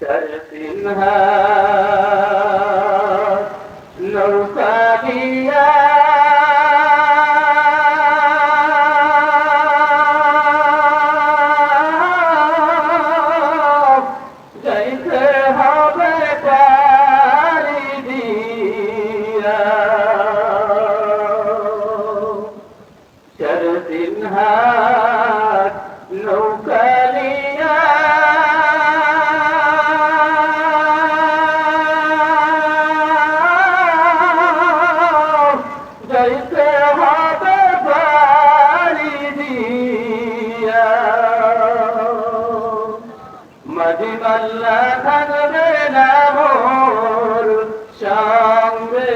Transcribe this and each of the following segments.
شرق هذا মাল্লা থাকবে না মোর সঙ্গে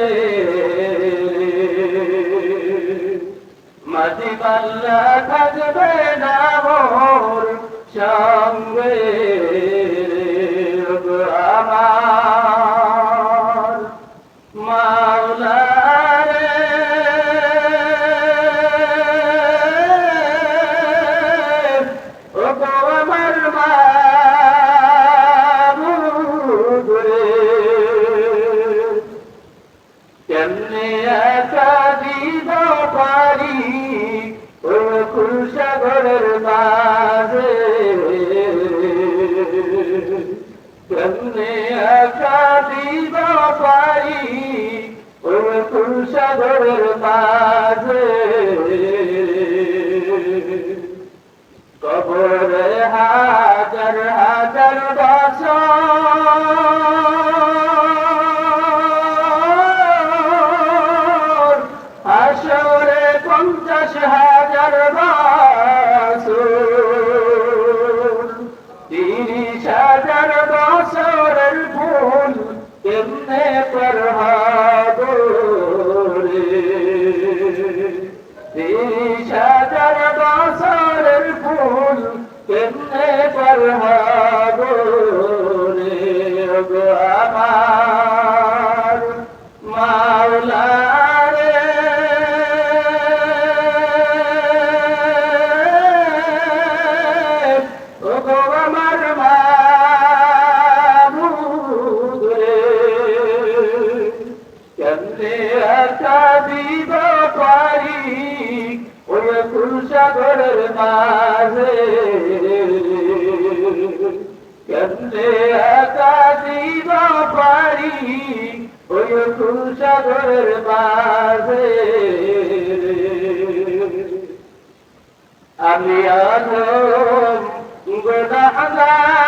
মাঝি পাল্লা থাকবে না মোর মাওলা মাঝে কেমনে একা দিব পারি ও কুলসাগরের মাঝে। কবরে হাজার হাজার বছর তিরিশ হাজার বছরের ভুল কেমনে পর তিরিশ হাজার বছরের ভুল কেমনে পর কুলসাগরের মাঝে। কেমনে একা দিব পারি ওই কুলসাগরের মাঝে? আমি আধম গোদাগার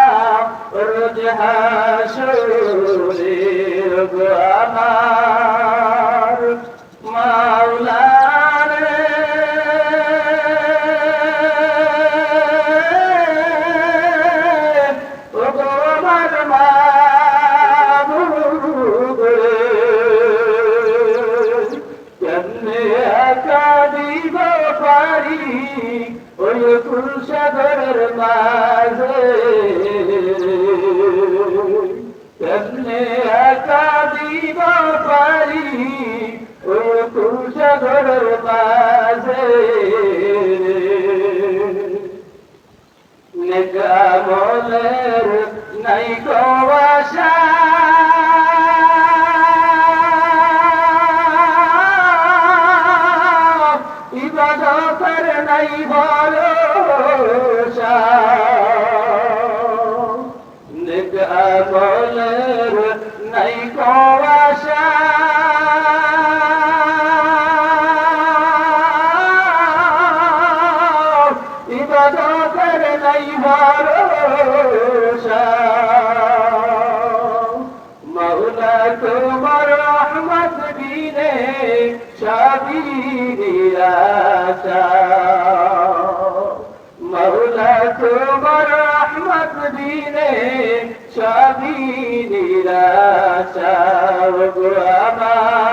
আমার ইবা জবাব দিব মৌলা রোজ হাসরে ইবা জবাব দিব মৌলা রোজ হাসরে গো আমার মাওলা মাঝে নিকামলের নাই কবাসা ইবাদতের নাই ভরসা নিকামলের নাই কবাসা ইবাদতের নাই ভরসা মাওলা তোমার রহমত বিনে সবই নিরাশা। মৌলা তোমার রহমত গো আমার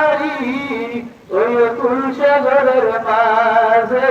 বাড়ি ওই তুলসে ঘরের মাঝে